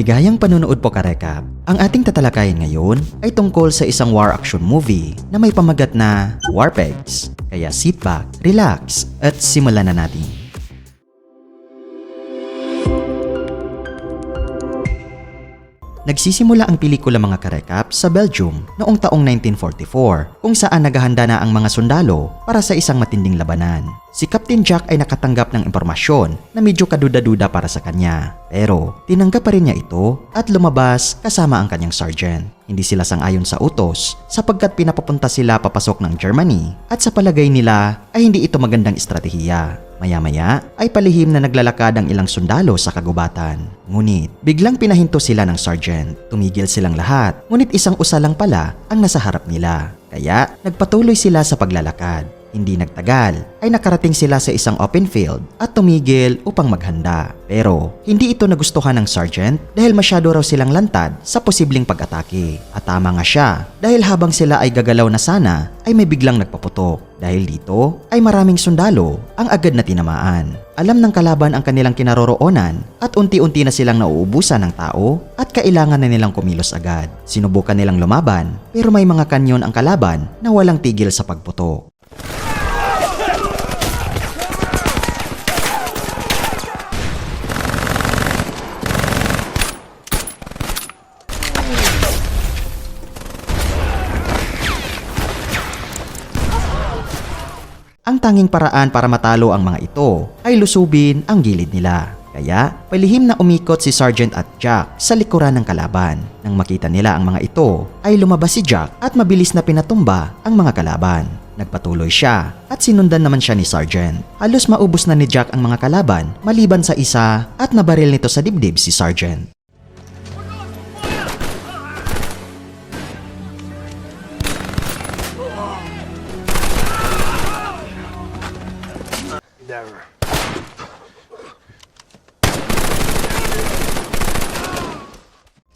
Maligayang panunood po karekap. Ang ating tatalakayin ngayon ay tungkol sa isang war action movie na may pamagat na Warpegs. Kaya sit back, relax, at simulan na natin. Nagsisimula ang pelikula mga karekap sa Belgium noong taong 1944 kung saan naghahanda na ang mga sundalo para sa isang matinding labanan. Si Captain Jack ay nakatanggap ng impormasyon na medyo kaduda-duda para sa kanya. Pero tinanggap pa rin niya ito at lumabas kasama ang kanyang sergeant. Hindi sila sangayon sa utos sapagkat pinapapunta sila papasok ng Germany at sa palagay nila ay hindi ito magandang estratehiya. Maya-maya ay palihim na naglalakad ang ilang sundalo sa kagubatan. Ngunit biglang pinahinto sila ng sergeant. Tumigil silang lahat. Ngunit isang usa lang pala ang nasa harap nila. Kaya nagpatuloy sila sa paglalakad. Hindi nagtagal ay nakarating sila sa isang open field at tumigil upang maghanda. Pero hindi ito nagustuhan ng sergeant dahil masyado raw silang lantad sa posibleng pag-atake. At tama nga siya dahil habang sila ay gagalaw na sana ay may biglang nagpaputok. Dahil dito ay maraming sundalo ang agad na tinamaan. Alam ng kalaban ang kanilang kinaroroonan at unti-unti na silang nauubusan ng tao at kailangan na nilang kumilos agad. Sinubukan nilang lumaban pero may mga kanyon ang kalaban na walang tigil sa pagputok. Ang tanging paraan para matalo ang mga ito ay lusubin ang gilid nila. Kaya, palihim na umikot si Sergeant at Jack sa likuran ng kalaban. Nang makita nila ang mga ito, ay lumabas si Jack at mabilis na pinatumba ang mga kalaban. Nagpatuloy siya at sinundan naman siya ni Sergeant. Halos maubos na ni Jack ang mga kalaban maliban sa isa at nabaril nito sa dibdib si Sergeant.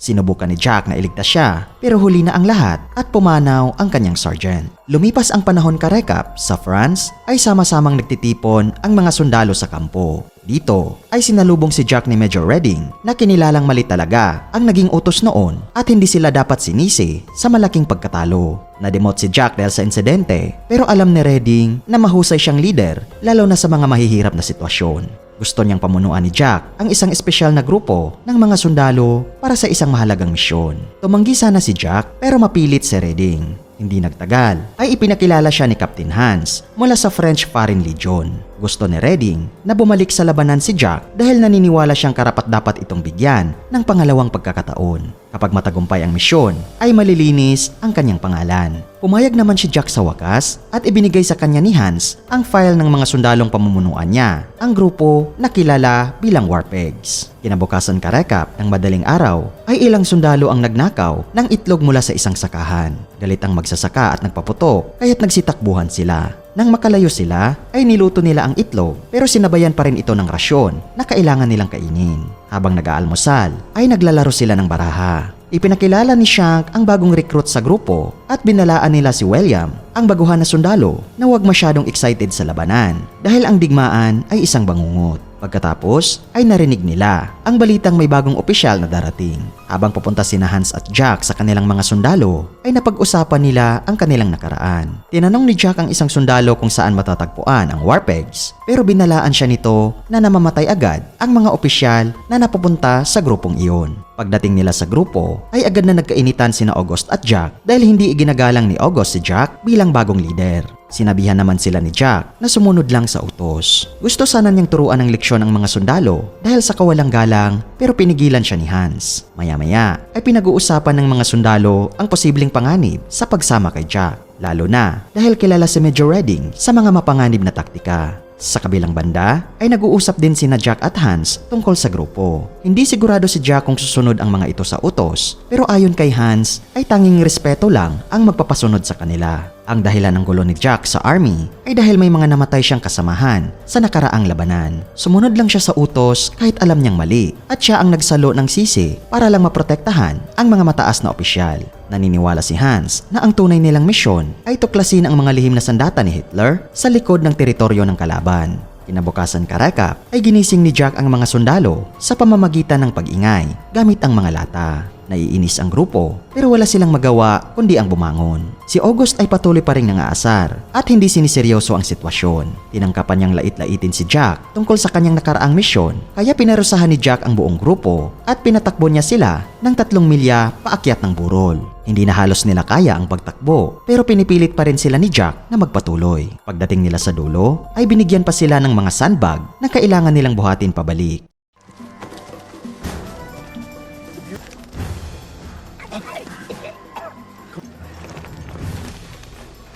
Sinubukan ni Jack na iligtas siya pero huli na ang lahat at pumanaw ang kanyang sergeant. Lumipas ang panahon karekap sa France ay sama-samang nagtitipon ang mga sundalo sa kampo. Dito ay sinalubong si Jack ni Major Redding na kinilalang mali talaga ang naging utos noon at hindi sila dapat sinisi sa malaking pagkatalo. Nademot si Jack dahil sa insidente pero alam ni Redding na mahusay siyang leader lalo na sa mga mahihirap na sitwasyon. Gusto niyang pamunuan ni Jack ang isang espesyal na grupo ng mga sundalo para sa isang mahalagang misyon. Tumanggi sana si Jack pero mapilit si Redding. Hindi nagtagal ay ipinakilala siya ni Captain Hans mula sa French Foreign Legion. Gusto ni Redding na bumalik sa labanan si Jack dahil naniniwala siyang karapat dapat itong bigyan ng pangalawang pagkakataon. Kapag matagumpay ang misyon, ay malilinis ang kanyang pangalan. Pumayag naman si Jack sa wakas at ibinigay sa kanya ni Hans ang file ng mga sundalong pamumunuan niya, ang grupo na kilala bilang Warpegs. Kinabukasan karekap ng madaling araw ay ilang sundalo ang nagnakaw ng itlog mula sa isang sakahan. Galit ang magsasaka at nagpaputok kaya't nagsitakbuhan sila. Nang makalayo sila, ay niluto nila ang itlog pero sinabayan pa rin ito ng rasyon na kailangan nilang kainin. Habang nag-aalmusal, ay naglalaro sila ng baraha. Ipinakilala ni Shank ang bagong recruit sa grupo at binalaan nila si William, ang baguhan na sundalo, na huwag masyadong excited sa labanan dahil ang digmaan ay isang bangungot. Pagkatapos ay narinig nila ang balitang may bagong opisyal na darating. Habang pupunta sina Hans at Jack sa kanilang mga sundalo, ay napag-usapan nila ang kanilang nakaraan. Tinanong ni Jack ang isang sundalo kung saan matatagpuan ang Warpegs, pero binalaan siya nito na namamatay agad ang mga opisyal na napupunta sa grupong iyon. Pagdating nila sa grupo, ay agad na nagkainitan sina August at Jack dahil hindi iginagalang ni August si Jack bilang bagong leader. Sinabihan naman sila ni Jack na sumunod lang sa utos. Gusto sana niyang turuan ng leksyon ang mga sundalo dahil sa kawalang galang pero pinigilan siya ni Hans. Maya-maya ay pinag-uusapan ng mga sundalo ang posibleng panganib sa pagsama kay Jack. Lalo na dahil kilala si Major Redding sa mga mapanganib na taktika. Sa kabilang banda ay nag-uusap din sina Jack at Hans tungkol sa grupo. Hindi sigurado si Jack kung susunod ang mga ito sa utos pero ayon kay Hans ay tanging respeto lang ang magpapasunod sa kanila. Ang dahilan ng gulo ni Jack sa army ay dahil may mga namatay siyang kasamahan sa nakaraang labanan. Sumunod lang siya sa utos kahit alam niyang mali at siya ang nagsalo ng sisi para lang maprotektahan ang mga mataas na opisyal. Naniniwala si Hans na ang tunay nilang misyon ay tuklasin ang mga lihim na sandata ni Hitler sa likod ng teritoryo ng kalaban. Kinabukasan karekap ay ginising ni Jack ang mga sundalo sa pamamagitan ng pag-ingay gamit ang mga lata. Naiinis ang grupo pero wala silang magawa kundi ang bumangon. Si August ay patuloy pa rin nangaasar at hindi siniseryoso ang sitwasyon. Tinangkapan niyang lait-laitin si Jack tungkol sa kanyang nakaraang misyon kaya pinarusahan ni Jack ang buong grupo at pinatakbo niya sila ng tatlong milya paakyat ng burol. Hindi na halos nila kaya ang pagtakbo pero pinipilit pa rin sila ni Jack na magpatuloy. Pagdating nila sa dulo ay binigyan pa sila ng mga sandbag na kailangan nilang buhatin pabalik.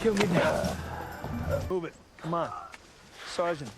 Kill me. Move it. Come on. Sergeant.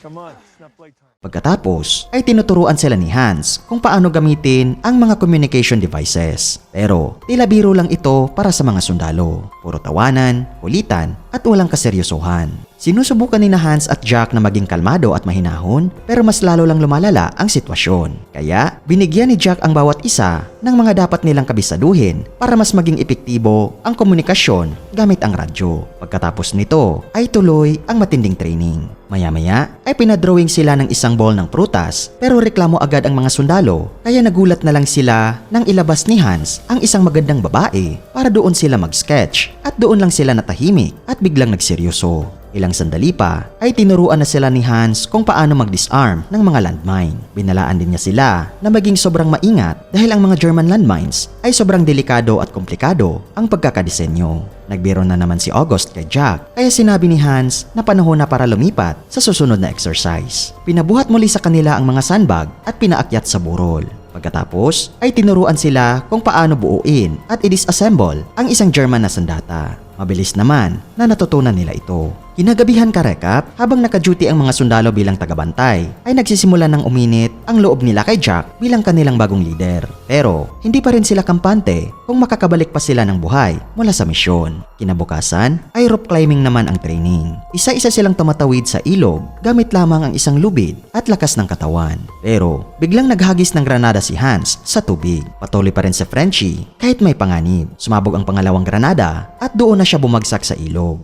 Come on. It's not playtime. Pagkatapos ay tinuturuan sila ni Hans kung paano gamitin ang mga communication devices. Pero tila biro lang ito para sa mga sundalo. Puro tawanan, kulitan at walang kaseryosohan. Sinusubukan ni na Hans at Jack na maging kalmado at mahinahon pero mas lalo lang lumalala ang sitwasyon. Kaya binigyan ni Jack ang bawat isa ng mga dapat nilang kabisaduhin para mas maging epektibo ang komunikasyon gamit ang radyo. Pagkatapos nito ay tuloy ang matinding training. Maya-maya ay pinadrawing sila ng isang ball ng prutas pero reklamo agad ang mga sundalo kaya nagulat na lang sila nang ilabas ni Hans ang isang magandang babae para doon sila mag-sketch at doon lang sila natahimik at biglang nagseryoso. Ilang sandali pa ay tinuruan na sila ni Hans kung paano mag-disarm ng mga landmine. Binalaan din niya sila na maging sobrang maingat dahil ang mga German landmines ay sobrang delikado at komplikado ang pagkakadisenyo. Nagbiro na naman si August kay Jack kaya sinabi ni Hans na panahon na para lumipat sa susunod na exercise. Pinabuhat muli sa kanila ang mga sandbag at pinaakyat sa burol. Pagkatapos ay tinuruan sila kung paano buuin at i-disassemble ang isang German na sandata. Mabilis naman na natutunan nila ito. Kinagabihan ka rekap, habang naka-duty ang mga sundalo bilang tagabantay, ay nagsisimula ng uminit ang loob nila kay Jack bilang kanilang bagong leader. Pero hindi pa rin sila kampante kung makakabalik pa sila ng buhay mula sa misyon. Kinabukasan ay rope climbing naman ang training. Isa-isa silang tumatawid sa ilog gamit lamang ang isang lubid at lakas ng katawan. Pero biglang naghagis ng granada si Hans sa tubig. Patuloy pa rin si Frenchie kahit may panganib. Sumabog ang pangalawang granada at doon na siya bumagsak sa ilog.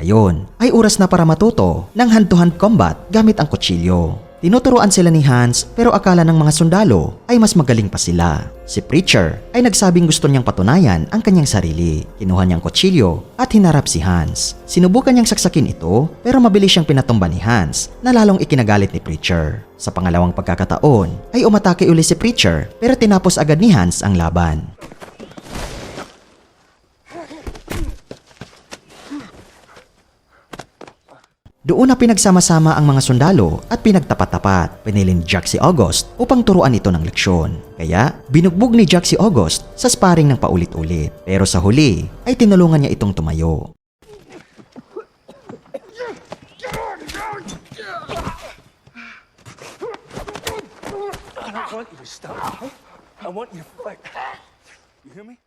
Ngayon ay oras na para matuto ng hand-to-hand combat gamit ang kutsilyo. Tinuturuan sila ni Hans pero akala ng mga sundalo ay mas magaling pa sila. Si Preacher ay nagsabing gusto niyang patunayan ang kanyang sarili. Kinuha niyang kutsilyo at hinarap si Hans. Sinubukan niyang saksakin ito pero mabilis siyang pinatumba ni Hans na lalong ikinagalit ni Preacher. Sa pangalawang pagkakataon ay umatake uli si Preacher pero tinapos agad ni Hans ang laban. Doon na pinagsama-sama ang mga sundalo at pinagtapat-tapat. Pinili ni Jack si August upang turuan ito ng leksyon. Kaya binugbog ni Jack si August sa sparring ng paulit-ulit. Pero sa huli ay tinulungan niya itong tumayo. I want you to stop. I want you to fight. You hear me?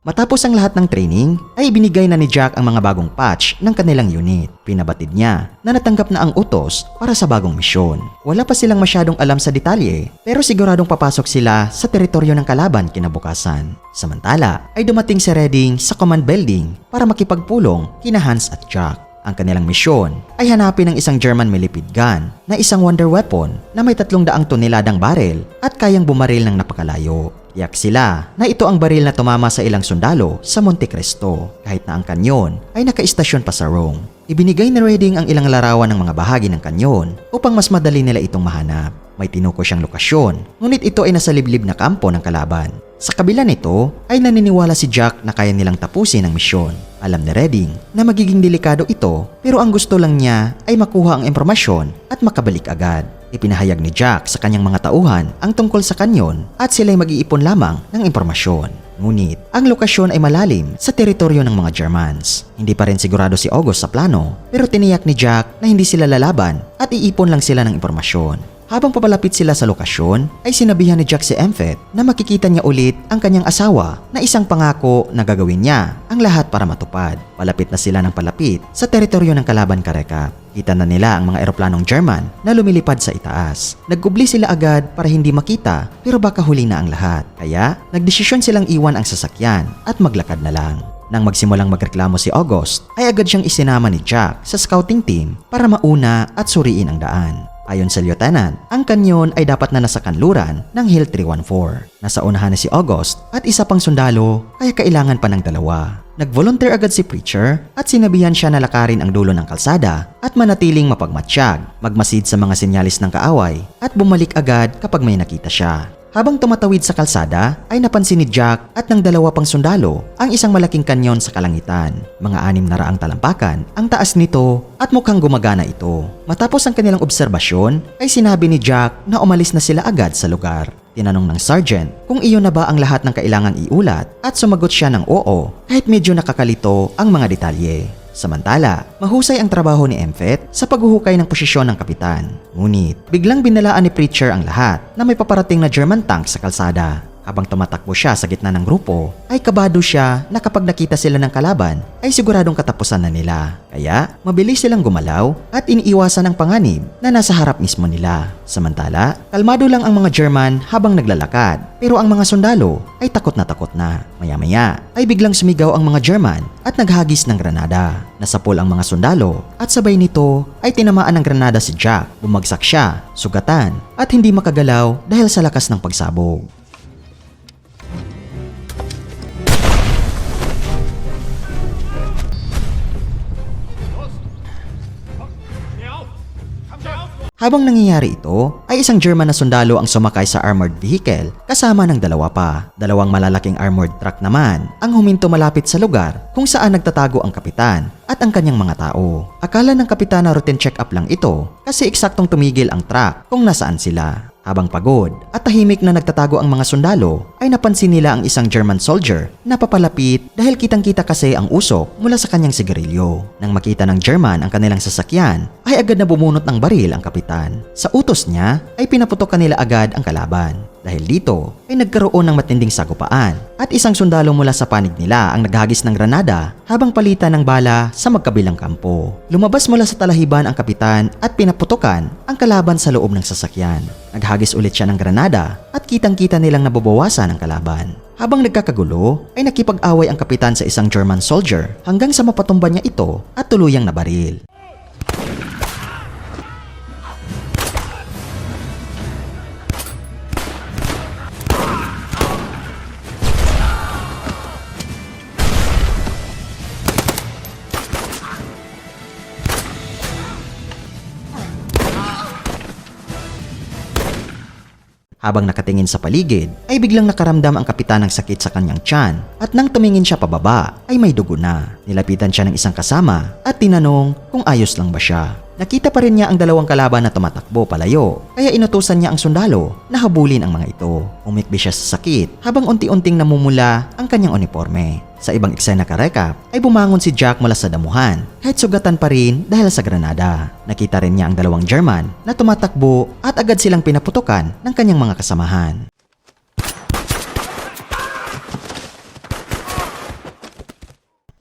Matapos ang lahat ng training, ay ibinigay na ni Jack ang mga bagong patch ng kanilang unit. Pinabatid niya na natanggap na ang utos para sa bagong misyon. Wala pa silang masyadong alam sa detalye, pero siguradong papasok sila sa teritoryo ng kalaban kinabukasan. Samantala, ay dumating si Redding sa command building para makipagpulong kina Hans at Jack. Ang kanilang misyon ay hanapin ang isang German millipede gun na isang wonder weapon na may tatlong daang toneladang barel at kayang bumaril ng napakalayo. Yak sila na ito ang baril na tumama sa ilang sundalo sa Monte Cristo kahit na ang kanyon ay nakaistasyon pa sa Rome. Ibinigay ni Redding ang ilang larawan ng mga bahagi ng kanyon upang mas madali nila itong mahanap. May tinuko siyang lokasyon, ngunit ito ay nasa liblib na kampo ng kalaban. Sa kabila nito ay naniniwala si Jack na kaya nilang tapusin ang misyon. Alam ni Redding na magiging delikado ito pero ang gusto lang niya ay makuha ang impormasyon at makabalik agad. Ipinahayag ni Jack sa kanyang mga tauhan ang tungkol sa kanyon at sila'y mag-iipon lamang ng impormasyon. Ngunit, ang lokasyon ay malalim sa teritoryo ng mga Germans. Hindi pa rin sigurado si August sa plano, pero tiniyak ni Jack na hindi sila lalaban at iipon lang sila ng impormasyon. Habang papalapit sila sa lokasyon, ay sinabihan ni Jack si Emphet na makikita niya ulit ang kanyang asawa na isang pangako na gagawin niya ang lahat para matupad. Palapit na sila ng palapit sa teritoryo ng kalaban Karekap. Kita na nila ang mga eroplanong German na lumilipad sa itaas. Nagkubli sila agad para hindi makita pero baka huli na ang lahat. Kaya nagdesisyon silang iwan ang sasakyan at maglakad na lang. Nang magsimulang magreklamo si August, ay agad siyang isinama ni Jack sa scouting team para mauna at suriin ang daan. Ayon sa lieutenant, ang kanyon ay dapat na nasa kanluran ng Hill 314. Nasa unahan na si August at isa pang sundalo kaya kailangan pa ng dalawa. Nag-volunteer agad si Preacher at sinabihan siya na lakarin ang dulo ng kalsada at manatiling mapagmatsyag, magmasid sa mga senyalis ng kaaway at bumalik agad kapag may nakita siya. Habang tumatawid sa kalsada, ay napansin ni Jack at ng dalawa pang sundalo ang isang malaking kanyon sa kalangitan. Mga anim na raang talampakan ang taas nito at mukhang gumagana ito. Matapos ang kanilang obserbasyon, ay sinabi ni Jack na umalis na sila agad sa lugar. Tinanong ng sergeant kung iyon na ba ang lahat ng kailangan iulat at sumagot siya ng oo kahit medyo nakakalito ang mga detalye. Samantala, mahusay ang trabaho ni Emphet sa paghuhukay ng posisyon ng kapitan. Ngunit, biglang binalaan ni Preacher ang lahat na may paparating na German tank sa kalsada. Habang tumatakbo siya sa gitna ng grupo, ay kabado siya na kapag nakita sila ng kalaban, ay siguradong katapusan na nila. Kaya, mabilis silang gumalaw at iniiwasan ang panganib na nasa harap mismo nila. Samantala, kalmado lang ang mga German habang naglalakad, pero ang mga sundalo ay takot na takot na. Maya-maya ay biglang sumigaw ang mga German at naghagis ng granada. Nasapol ang mga sundalo at sabay nito ay tinamaan ng granada si Jack. Bumagsak siya, sugatan at hindi makagalaw dahil sa lakas ng pagsabog. Habang nangyayari ito, ay isang German na sundalo ang sumakay sa armored vehicle kasama ng dalawa pa. Dalawang malalaking armored truck naman ang huminto malapit sa lugar kung saan nagtatago ang kapitan at ang kanyang mga tao. Akala ng kapitan na routine check-up lang ito kasi eksaktong tumigil ang truck kung nasaan sila. Habang pagod at tahimik na nagtatago ang mga sundalo, ay napansin nila ang isang German soldier na papalapit dahil kitang-kita kasi ang usok mula sa kanyang sigarilyo. Nang makita ng German ang kanilang sasakyan, ay agad na bumunot ng baril ang kapitan. Sa utos niya, ay pinaputok nila agad ang kalaban. Dahil dito, ay nagkaroon ng matinding sagupaan at isang sundalo mula sa panig nila ang naghagis ng granada habang palitan ng bala sa magkabilang kampo. Lumabas mula sa talahiban ang kapitan at pinaputokan ang kalaban sa loob ng sasakyan. Naghagis ulit siya ng granada at kitang-kita nilang nababawasan ang kalaban. Habang nagkakagulo, ay nakipag-away ang kapitan sa isang German soldier hanggang sa mapatumba niya ito at tuluyang nabaril. Habang nakatingin sa paligid, ay biglang nakaramdam ang kapitan ng sakit sa kanyang tiyan at nang tumingin siya pababa, ay may dugo na. Nilapitan siya ng isang kasama at tinanong kung ayos lang ba siya. Nakita pa rin niya ang dalawang kalaban na tumatakbo palayo, kaya inutusan niya ang sundalo na habulin ang mga ito. Umikbi siya sa sakit habang unti-unting namumula ang kanyang uniforme. Sa ibang eksena karekap ay bumangon si Jack mula sa damuhan kahit sugatan pa rin dahil sa granada. Nakita rin niya ang dalawang German na tumatakbo at agad silang pinaputukan ng kanyang mga kasamahan.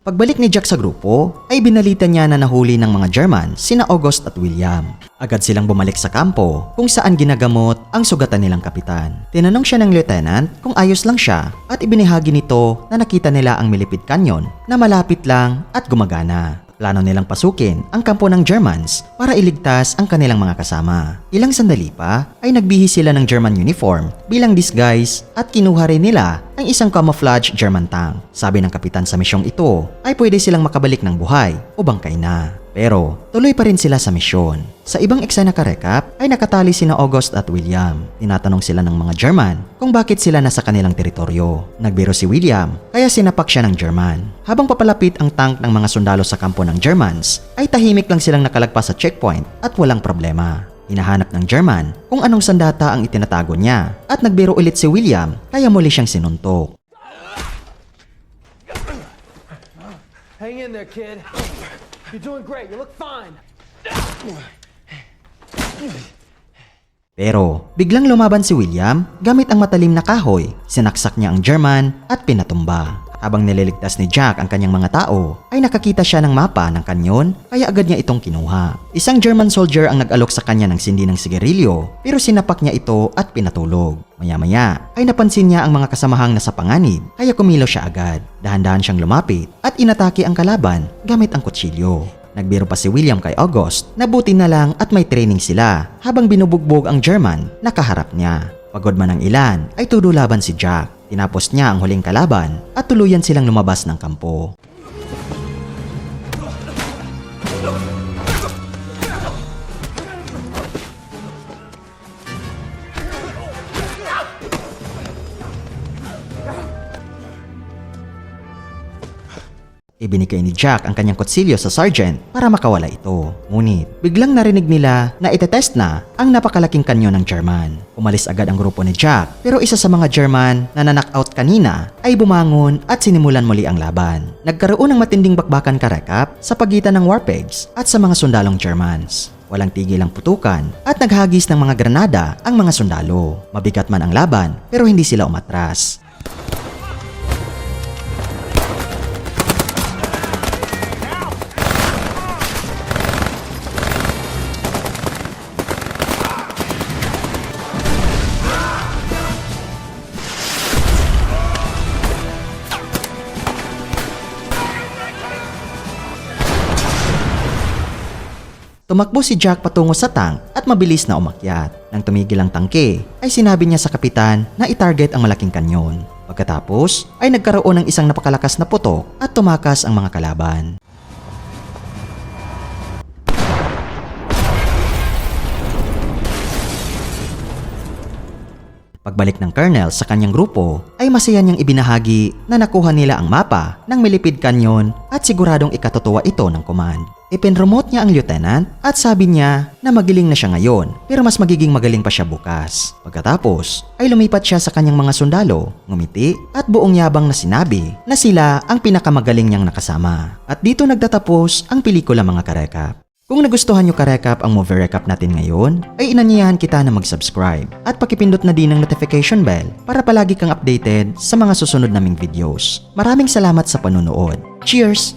Pagbalik ni Jack sa grupo, ay binalita niya na nahuli ng mga German sina August at William. Agad silang bumalik sa kampo kung saan ginagamot ang sugatan nilang kapitan. Tinanong siya ng lieutenant kung ayos lang siya at ibinahagi nito na nakita nila ang Milipid Canyon na malapit lang at gumagana. Plano nilang pasukin ang kampo ng Germans para iligtas ang kanilang mga kasama. Ilang sandali pa ay nagbihis sila ng German uniform bilang disguise at kinuha rin nila ang isang camouflage German tank. Sabi ng kapitan sa misyong ito ay pwede silang makabalik ng buhay o bangkay na. Pero tuloy pa rin sila sa misyon. Sa ibang eksena karekap ay nakatali sina August at William. Tinatanong sila ng mga German kung bakit sila nasa kanilang teritoryo. Nagbiro si William kaya sinapak siya ng German. Habang papalapit ang tank ng mga sundalo sa kampo ng Germans ay tahimik lang silang nakalagpas sa checkpoint at walang problema. Hinahanap ng German kung anong sandata ang itinatago niya at nagbiro ulit si William kaya muli siyang sinuntok. Hang in there, kid. You're doing great. You look fine. Pero biglang lumaban si William gamit ang matalim na kahoy, sinaksak niya ang German at pinatumba. Habang nililigtas ni Jack ang kanyang mga tao, ay nakakita siya ng mapa ng kanyon kaya agad niya itong kinuha. Isang German soldier ang nag-alok sa kanya ng sindi ng sigarilyo pero sinapak niya ito at pinatulog. Maya-maya ay napansin niya ang mga kasamahang nasa panganib kaya kumilo siya agad. Dahan-dahan siyang lumapit at inatake ang kalaban gamit ang kutsilyo. Nagbiro pa si William kay August na buti na lang at may training sila habang binubugbog ang German na kaharap niya. Pagod man ang ilan ay tudo laban si Jack. Tinapos niya ang huling kalaban at tuluyan silang lumabas ng kampo. Ibinigay ni Jack ang kanyang kutsilyo sa sergeant para makawala ito. Ngunit, biglang narinig nila na itetest na ang napakalaking kanyon ng German. Umalis agad ang grupo ni Jack pero isa sa mga German na nanakouut kanina ay bumangon at sinimulan muli ang laban. Nagkaroon ng matinding bakbakan karekap sa pagitan ng Warpigs at sa mga sundalong Germans. Walang tigil ang putukan at naghagis ng mga granada ang mga sundalo. Mabigat man ang laban pero hindi sila umatras. Tumakbo si Jack patungo sa tank at mabilis na umakyat. Nang tumigil ang tangke, ay sinabi niya sa kapitan na itarget ang malaking kanyon. Pagkatapos, ay nagkaroon ng isang napakalakas na putok at tumakas ang mga kalaban. Pagbalik ng Colonel sa kanyang grupo, ay masaya niyang ibinahagi na nakuha nila ang mapa ng Milipid Canyon at siguradong ikatutuwa ito ng command. Ipinremote niya ang lieutenant at sabi niya na magiling na siya ngayon pero mas magiging magaling pa siya bukas. Pagkatapos ay lumipat siya sa kanyang mga sundalo, ngumiti at buong yabang na sinabi na sila ang pinakamagaling niyang nakasama. At dito nagtatapos ang pelikula mga karekap. Kung nagustuhan nyo ka-recap ang movie recap natin ngayon, ay inanyayahan kita na mag-subscribe at pakipindot na din ang notification bell para palagi kang updated sa mga susunod naming videos. Maraming salamat sa panunood. Cheers!